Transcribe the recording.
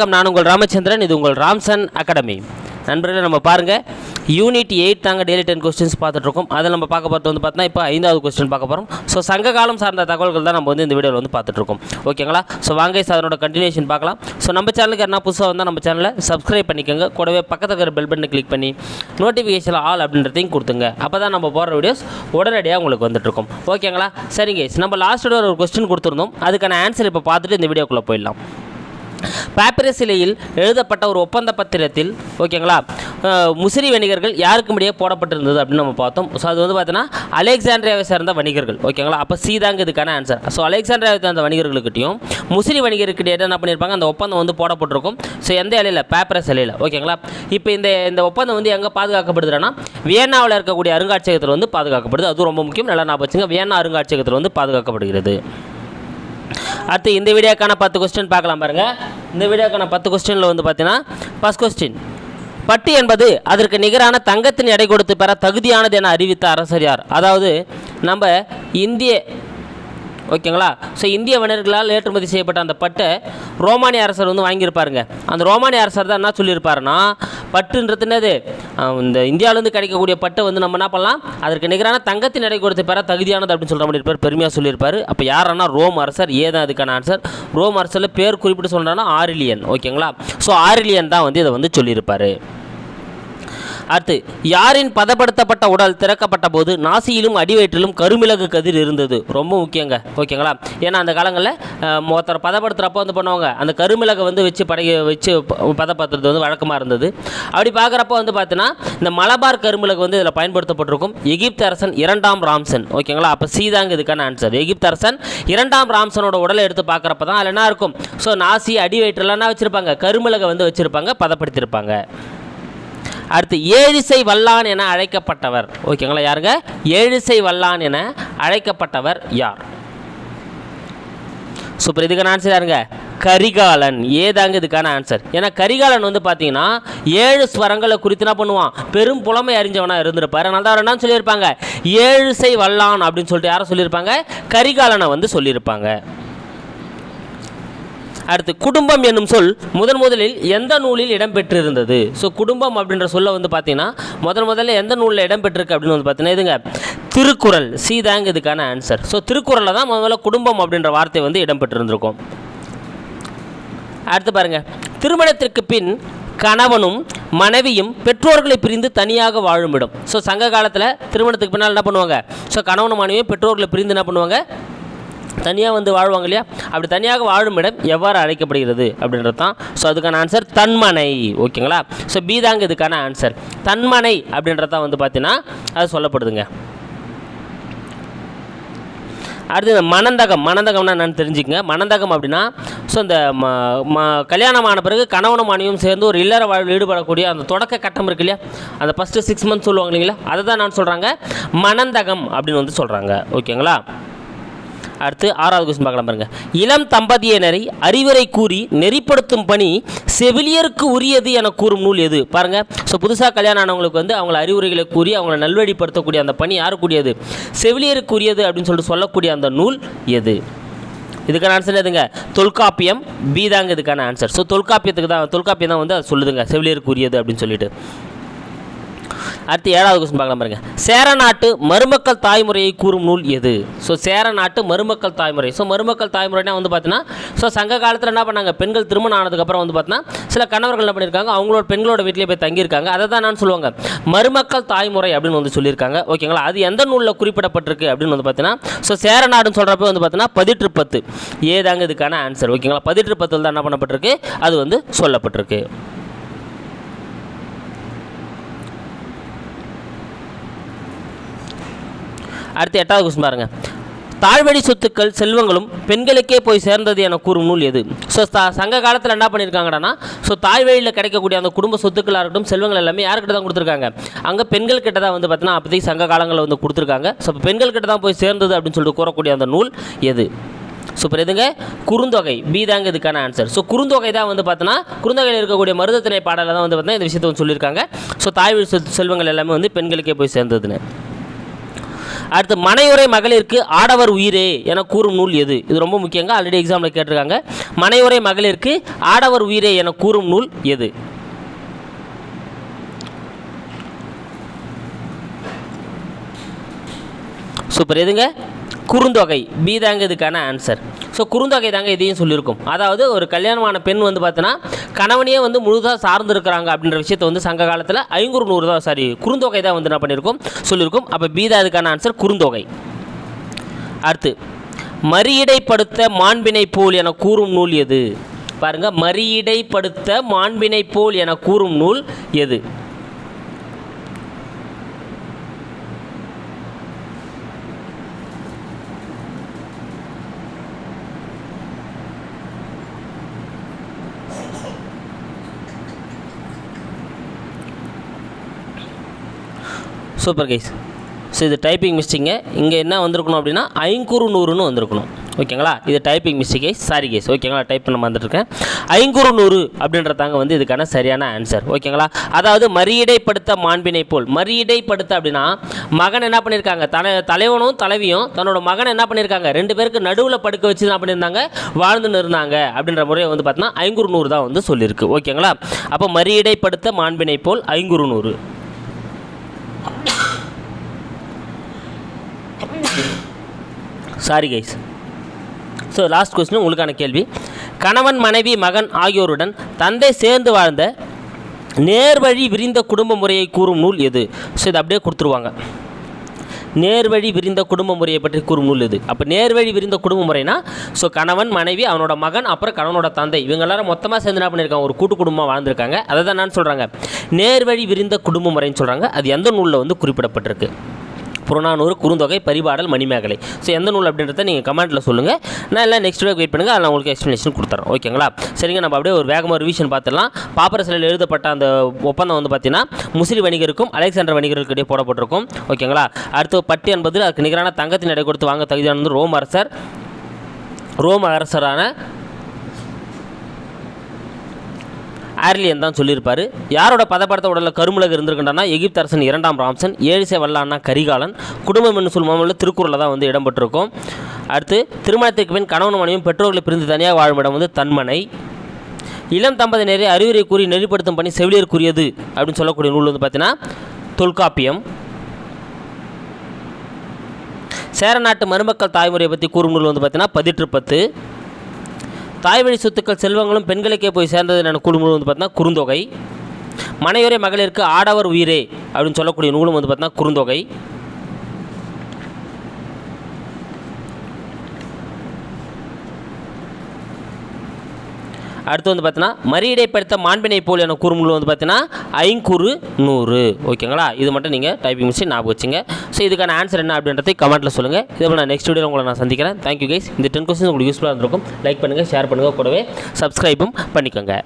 வணக்கம். நான் உங்கள் ராமச்சந்திரன். இது உங்கள் ராம்சன் அகாடமி. நண்பர்களே நம்ம பாருங்கள் யூனிட் எயிட் தாங்க டெய்லி டென் கொஸ்டின்ஸ் பார்த்துட்ருக்கோம் அதில் நம்ம பார்க்க பார்த்து வந்து பார்த்தா இப்போ ஐந்தாவது கொஸ்டின் பார்க்க போகிறோம் ஸோ சங்க காலம் சார்ந்த தகவல்கள் தான் நம்ம வந்து இந்த வீடியோவில் வந்து பார்த்துட்ருக்கோம் ஓகேங்களா? ஸோ வாங்க சார் அதனோட கண்டினியூஷன் பார்க்கலாம். ஸோ நம்ம சேனலுக்கு என்ன புதுசாக வந்தால் நம்ம சேனலை சப்ஸ்கிரைப் பண்ணிக்கோங்க. கூடவே பக்கத்தில் இருக்கிற பெல் பட்டனை கிளிக் பண்ணி நோட்டிஃபிகேஷன் ஆல் அப்படின்றதையும் கொடுத்துங்க. அப்போ தான் நம்ம போடுற வீடியோஸ் உடனடியாக உங்களுக்கு வந்துட்டுருக்கும் ஓகேங்களா? சரிங்க நம்ம லாஸ்ட் ஒரு கொஸ்டின் கொடுத்துருந்தோம். அதுக்கான ஆன்சர் இப்போ பார்த்துட்டு இந்த வீடியோக்குள்ளே போயிடலாம். பாப்பிரஸ் சிலையில் எழுதப்பட்ட ஒரு ஒப்பந்த பத்திரத்தில் ஓகேங்களா? முசிறி வணிகர்கள் யாருக்கும் இடையே போடப்பட்டிருந்தது அப்படின்னு நம்ம பார்த்தோம். ஸோ அது வந்து பார்த்தீங்கன்னா அலெக்சாண்ட்ரியாவை சேர்ந்த வணிகர்கள் ஓகேங்களா? அப்போ சீதாங்க இதுக்கான ஆன்சர் ஸோ அலெக்சாண்ட்ரியாவை சேர்ந்த வணிகர்களுக்கிட்டையும் முசிறி வணிகர்கிட்ட என்ன பண்ணியிருப்பாங்க? அந்த ஒப்பந்தம் வந்து போடப்பட்டிருக்கும். ஸோ எந்த இலையில்? பேப்பரஸ் இலையில் ஓகேங்களா? இப்போ இந்த இந்த ஒப்பந்தம் வந்து எங்கே பாதுகாக்கப்படுதுன்னா வியன்னாவில் இருக்கக்கூடிய அருங்காட்சியகத்தில் வந்து பாதுகாக்கப்படுது. அதுவும் ரொம்ப முக்கியம். நல்லா நான் வச்சுங்க. வியன்னா அருங்காட்சியகத்தில் வந்து பாதுகாக்கப்படுகிறது. அடுத்து இந்த வீடியோக்கான பத்து கொஸ்டின் பார்க்கலாம் பாருங்க. இந்த வீடியோக்கான பத்து கொஸ்டினில் வந்து பார்த்தீங்கன்னா ஃபஸ்ட் கொஸ்டின் பட்டு என்பது அதற்கு நிகரான தங்கத்தின் எடை கொடுத்து பெற தகுதியானது என அறிவித்த அரசர் யார்? அதாவது நம்ம இந்திய ஓகேங்களா? ஸோ இந்திய வணிகர்களால் ஏற்றுமதி செய்யப்பட்ட அந்த பட்டை ரோமானிய அரசர் வந்து வாங்கியிருப்பாருங்க. அந்த ரோமானிய அரசர் தான் என்ன சொல்லியிருப்பாருன்னா பட்டுன்றது என்னது? இந்த இந்தியாவிலேருந்து கிடைக்கக்கூடிய பட்டை வந்து நம்ம என்ன பண்ணலாம்? அதற்கு நிகரான தங்கத்தின் எடை கொடுத்து பெற தகுதியானது அப்படின்னு சொல்கிற மாதிரி இருப்பார் பெருமையாக சொல்லியிருப்பார். அப்போ யாரானா ரோம் அரசர்? ஏதான் அதுக்கான ஆன்சர் ரோம் அரசரில் பேர் குறிப்பிட்டு சொல்கிறான்னா ஆரிலியன். ஓகேங்களா? ஸோ ஆரிலியன் தான் வந்து இதை வந்து சொல்லியிருப்பார். அடுத்து யாரின் பதப்படுத்தப்பட்ட உடல் திறக்கப்பட்ட போது நாசியிலும் அடிவயிற்றிலும் கருமிளகு கதிர் இருந்தது. ரொம்ப முக்கியங்க. ஓகேங்களா? ஏன்னா அந்த காலங்களில் ஒருத்தர் பதப்படுத்துகிறப்போ வந்து பண்ணுவாங்க. அந்த கருமிளகை வந்து வச்சு படகி வச்சு ப- பதப்படுத்துறது வந்து வழக்கமாக இருந்தது. அப்படி பார்க்குறப்ப வந்து பார்த்தீங்கன்னா இந்த மலபார் கருமிளகு வந்து இதில் பயன்படுத்தப்பட்டிருக்கும். எகிப்து அரசன் இரண்டாம் ராம்சன். ஓகேங்களா? அப்போ சீதாங்க இதுக்கான ஆன்சர் எகிப்து அரசன் இரண்டாம் ராம்சனோட உடலை எடுத்து பார்க்குறப்ப தான் அதில் என்ன இருக்கும்? ஸோ நாசி அடிவயிற்றுலாம் என்ன வச்சுருப்பாங்க? கருமிளகை வந்து வச்சுருப்பாங்க பதப்படுத்தியிருப்பாங்க அடுத்து ஏழிசை வல்லான் என அழைக்கப்பட்டவர். ஓகேங்களா யாருங்க? ஏழிசை வல்லான் என அழைக்கப்பட்டவர் யார்? சூப்பர் இதுக்கான ஆன்சர் யாருங்க? கரிகாலன். ஏதாங்க இதுக்கான ஆன்சர் ஏன்னா கரிகாலன் வந்து பார்த்தீங்கன்னா ஏழு ஸ்வரங்களை குறித்து என்ன பண்ணுவான். பெரும் புலமை அறிஞ்சவனாக இருந்திருப்பார். அதனால தான் அவர் என்ன சொல்லியிருப்பாங்க? ஏழிசை வல்லான் அப்படின்னு சொல்லிட்டு யாரை சொல்லியிருப்பாங்க? கரிகாலனை வந்து சொல்லியிருப்பாங்க. அடுத்து குடும்பம் என்னும் சொல் முதன் முதலில் எந்த நூலில் இடம்பெற்றிருந்தது? ஸோ குடும்பம் அப்படின்ற சொல்ல வந்து பார்த்தீங்கன்னா முதன் முதல்ல எந்த நூலில் இடம்பெற்றிருக்கு அப்படின்னு வந்து பார்த்தீங்கன்னா இதுங்க திருக்குறள் சீதாங்க இதுக்கான ஆன்சர் ஸோ திருக்குறளில் தான் முதல்ல குடும்பம் அப்படின்ற வார்த்தை வந்து இடம்பெற்றிருந்திருக்கும். அடுத்து பாருங்க திருமணத்திற்கு பின் கணவனும் மனைவியும் பெற்றோர்களை பிரிந்து தனியாக வாழும் இடம். ஸோ சங்க காலத்தில் திருமணத்துக்கு பின்னால் என்ன பண்ணுவாங்க? ஸோ கணவனும் மனைவியும் பெற்றோர்களை பிரிந்து என்ன பண்ணுவாங்க? தனியாக வந்து வாழ்வாங்க இல்லையா? அப்படி தனியாக வாழும் இடம் எவ்வாறு அழைக்கப்படுகிறது அப்படின்றது தான். ஸோ அதுக்கான ஆன்சர் தன்மனை. ஓகேங்களா? ஸோ பீதாங்க இதுக்கான ஆன்சர் தன்மனை அப்படின்றது தான் வந்து பார்த்தீங்கன்னா அது சொல்லப்படுதுங்க. அடுத்து இந்த மணந்தகம் மணந்தகம்னா என்னன்னு தெரிஞ்சுக்கங்க. மணந்தகம் அப்படின்னா ஸோ இந்த ம ம கல்யாணம் ஆன பிறகு கணவனும் மனைவியும் சேர்ந்து ஒரு இல்லற வாழ்வில் ஈடுபடக்கூடிய அந்த தொடக்க கட்டம் இருக்கு இல்லையா? அந்த ஃபஸ்ட்டு சிக்ஸ் மந்த்ஸ் சொல்லுவாங்க இல்லைங்களா? அதை தான் நான் சொல்கிறாங்க மணந்தகம் அப்படின்னு வந்து சொல்கிறாங்க ஓகேங்களா? அடுத்து ஆறாவது கொஸ்டின் பார்க்கலாம் பாருங்க. இளம் தம்பதியினரை அறிவுரை கூறி நெறிப்படுத்தும் பணி செவிலியருக்கு உரியது என கூறும் நூல் எது? பாருங்க. ஸோ புதுசாக கல்யாணம் ஆனவங்களுக்கு வந்து அவங்கள அறிவுரைகளை கூறி அவங்கள நல்வழிப்படுத்தக்கூடிய அந்த பணி யாருக்குரியது? செவிலியருக்கு உரியது அப்படின்னு சொல்லிட்டு சொல்லக்கூடிய அந்த நூல் எது? இதுக்கான ஆன்சர் எதுங்க? தொல்காப்பியம். பீதாங்க இதுக்கான ஆன்சர் ஸோ தொல்காப்பியத்துக்கு தான் தொல்காப்பியம் தான் வந்து அது சொல்லுதுங்க. செவிலியருக்கு உரியது அப்படின்னு சொல்லிட்டு. அடுத்து ஏழாவது கொஸ்டின் பார்க்கலாம் பாருங்க. சேர நாட்டு மருமக்கள் தாய்முறையை கூறும் நூல் எது? ஸோ சேர நாட்டு மருமக்கள் தாய்முறை. ஸோ மருமக்கள் தாய்முறைனா வந்து பார்த்தீங்கன்னா ஸோ சங்க காலத்தில் என்ன பண்ணாங்க? பெண்கள் திருமணம் ஆனதுக்கப்புறம் வந்து பார்த்தீங்கன்னா சில கணவர்கள் என்ன பண்ணியிருக்காங்க? அவங்களோட பெண்களோட வீட்டிலே போய் தங்கியிருக்காங்க. அதை தான் நான் சொல்லுவாங்க. மருமக்கள் தாய்முறை அப்படின்னு வந்து சொல்லியிருக்காங்க. ஓகேங்களா? அது எந்த நூலில் குறிப்பிடப்பட்டிருக்கு அப்படின்னு வந்து பார்த்தீங்கன்னா ஸோ சேர நாடுன்னு சொல்கிறப்ப வந்து பார்த்தீங்கன்னா பதிற்று பத்து ஏதாங்க இதுக்கான ஆன்சர் ஓகேங்களா? பதிற்று பத்தில் தான் என்ன பண்ணப்பட்டிருக்கு? அது வந்து சொல்லப்பட்டிருக்கு. அடுத்து எட்டாவது கொஸ்டின் பாருங்கள் தாழ்வழி சொத்துக்கள் செல்வங்களும் பெண்களுக்கே போய் சேர்ந்தது என கூறும் நூல் எது? ஸோ சங்க காலத்தில் என்ன பண்ணியிருக்காங்கடான்னா ஸோ தாழ்வழியில் கிடைக்கக்கூடிய அந்த குடும்ப சொத்துக்களாக இருக்கட்டும் செல்வங்கள் எல்லாமே யாருக்கிட்ட தான் கொடுத்துருக்காங்க? அங்கே பெண்கள் கிட்ட தான் வந்து பார்த்தீங்கன்னா அப்போதைக்கு சங்க காலங்களில் வந்து கொடுத்துருக்காங்க. ஸோ பெண்கள் கிட்ட தான் போய் சேர்ந்தது அப்படின்னு சொல்லிட்டு கூறக்கூடிய அந்த நூல் எது? சூப்பர் எதுங்க? குறுந்தொகை. பி தாங்க இதுக்கான ஆன்சர் ஸோ குறுந்தொகை தான் வந்து பார்த்தோன்னா குறுந்தொகையில் இருக்கக்கூடிய மருதத்தினை பாடலில் தான் வந்து பார்த்தீங்கன்னா இந்த விஷயத்தை வந்து சொல்லியிருக்காங்க. ஸோ தாய்வழி சொத்து செல்வங்கள் எல்லாமே வந்து பெண்களுக்கே போய் சேர்ந்ததுன்னு. அடுத்து மனையுரை மகளிருக்கு ஆடவர் உயிரே என கூறும் நூல் எது? இது ரொம்ப முக்கியங்க. ஆல்ரெடி எக்ஸாமில் கேட்டிருக்காங்க. மனையுரை மகளிருக்கு ஆடவர் உயிரே என கூறும் நூல் எது? சூப்பர். எதுங்க? குறுந்தொகை பி தாங்க இதுக்கான ஆன்சர் ஸோ குறுந்தொகை தாங்க இதையும் சொல்லியிருக்கும். அதாவது ஒரு கல்யாணமான பெண் வந்து பார்த்தீங்கன்னா கணவனையே வந்து முழுதாக சார்ந்து இருக்கிறாங்க அப்படின்ற விஷயத்தை வந்து சங்க காலத்தில் ஐங்குறு நூறு தான் சாரி குறுந்தொகை தான் வந்து என்ன பண்ணியிருக்கோம்? சொல்லியிருக்கும். அப்போ பி தான் இதுக்கான ஆன்சர் குறுந்தொகை. அடுத்து மறியடைப்படுத்த மாண்பினை போல் என கூறும் நூல் எது? பாருங்கள் மறியடைப்படுத்த மாண்பினை போல் என கூறும் நூல் எது? சூப்பர் கைஸ் ஸோ இது டைப்பிங் மிஸ்டேங்க இங்கே என்ன வந்திருக்கணும் அப்படின்னா ஐங்குறு நூறுன்னு வந்திருக்கணும். ஓகேங்களா? இது typing mistake guys sorry guys ஓகேங்களா? டைப் பண்ண வந்துட்டுருக்கேன் ஐங்குறு நூறு அப்படின்றதாங்க வந்து இதுக்கான சரியான ஆன்சர் ஓகேங்களா? அதாவது மறியடைப்படுத்த மாண்பினை போல். மறியடைப்படுத்த அப்படின்னா மகன் என்ன பண்ணியிருக்காங்க தன தலைவனும் தலைவியும் தன்னோட மகனை என்ன பண்ணியிருக்காங்க ரெண்டு பேருக்கு நடுவில் படுக்க வச்சு தான் பண்ணியிருந்தாங்க வாழ்ந்துன்னு இருந்தாங்க அப்படின்ற முறையை வந்து பார்த்தீங்கன்னா ஐங்குறு நூறு தான் வந்து சொல்லியிருக்கு. ஓகேங்களா? அப்போ மறியடைப்படுத்த மாண்பினை போல் Ainkurunuru sorry guys so last question உங்களுக்கான கேள்வி. கணவன் மனைவி மகன் ஆகியோருடன் தந்தை சேர்ந்து வாழ்ந்த நேர்வழி விரிந்த குடும்ப முறையை கூறும் நூல் எது? ஸோ இதை அப்படியே கொடுத்துருவாங்க. நேர்வழி விரிந்த குடும்ப முறையை பற்றி கூறும் நூல் எது? அப்போ நேர்வழி விரிந்த குடும்ப முறைனா ஸோ கணவன் மனைவி அவனோட மகன் அப்புறம் கணவனோட தந்தை இவங்க எல்லாரும் மொத்தமாக சேர்ந்து என்ன பண்ணியிருக்காங்க ஒரு கூட்டு குடும்பமாக வாழ்ந்திருக்காங்க. அதை தான் நான் சொல்கிறாங்க நேர்வழி விரிந்த குடும்ப முறைன்னு சொல்கிறாங்க அது எந்த நூலில் வந்து குறிப்பிடப்பட்டிருக்கு? புறநானூறு குறுந்தொகை பரிபாடல் மணிமேகலை. ஸோ எந்த நூல் அப்படின்றத நீங்கள் கமெண்ட்டில் சொல்லுங்கள் நான் எல்லாம் நெக்ஸ்ட் வீக் வெயிட் பண்ணுங்கள் அதில் நான் உங்களுக்கு எக்ஸ்ப்ளனேஷன் கொடுத்துறேன். ஓகேங்களா சரிங்க நம்ம அப்படியே ஒரு வேகமாக ரிவிஷன் பார்த்துடலாம். பாப்பர சிலையில் எழுதப்பட்ட அந்த ஒப்பந்தம் வந்து பார்த்தீங்கன்னா முஸ்லி வணிகருக்கும் அலெக்சாண்டர் வணிகருக்கு இடையே போடப்பட்டிருக்கும். ஓகேங்களா அடுத்து பட்டு என்பது அதுக்கு நிகரான தங்கத்தின் எடை கொடுத்து வாங்க தகுதியானது ரோம் அரசர் ரோம் அரசரான ஆர்லியன் தான் சொல்லியிருப்பார். யாரோட பதப்படுத்த உடலில் கருமுலகு இருந்திருக்கின்றனா எகிப்து அரசன் இரண்டாம் ராம்சன் ஏழிசை வல்லானா கரிகாலன் குடும்பம் என்று சொல்லுமாமல் திருக்குறளில் தான் வந்து இடம்பெற்றிருக்கும். அடுத்து திருமணத்திற்கு பின் கணவன் மனைவியும் பெற்றோர்களை பிரிந்து தனியாக வாழும் இடம் வந்து தன்மனை. இளம் தம்பதியினரை அறிவுரை கூறி நெறிப்படுத்தும் பணி செவிலியருக்குரியது அப்படின்னு சொல்லக்கூடிய நூல் வந்து பார்த்தீங்கன்னா தொல்காப்பியம். சேர நாட்டு மருமக்கள் தாய்முறையை பற்றி கூறும் நூல் வந்து பார்த்தீங்கன்னா பதிற்று பத்து தாய் வழி சொத்துக்கள் செல்வங்களும் பெண்களுக்கே போய் சேர்ந்தது என குழுமம் வந்து பார்த்தீங்கன்னா குறுந்தொகை. மனையுறை மகளிருக்கு ஆடவர் உயிரே அப்படின்னு சொல்லக்கூடிய நூலும் வந்து பார்த்தீங்கன்னா குறுந்தொகை. அடுத்து வந்து பார்த்தீங்கன்னா மறியடைப்படுத்த மாண்பினை போல் என கூறும் வந்து பார்த்தீங்கன்னா ஐங்குறு நூறு. ஓகேங்களா? இது மட்டும் நீங்கள் டைப்பிங் மிஷின் ஞாபகம் வச்சுங்க. ஸோ இதுக்கான ஆன்சர் என்ன அப்படின்றதை கமெண்ட்டில் சொல்லுங்கள் இதே நான் நெக்ஸ்ட் வீடியோ உங்களை நான் சந்திக்கிறேன். தேங்க்யூ கைஸ் இந்த டென் கொஸ்டின் உங்களுக்கு யூஸ்ஃபுல்லாக இருந்திருக்கும். லைக் பண்ணுங்கள் ஷேர் பண்ணுங்கள் கூடவே சப்ஸ்கிரைபும் பண்ணிக்கோங்க.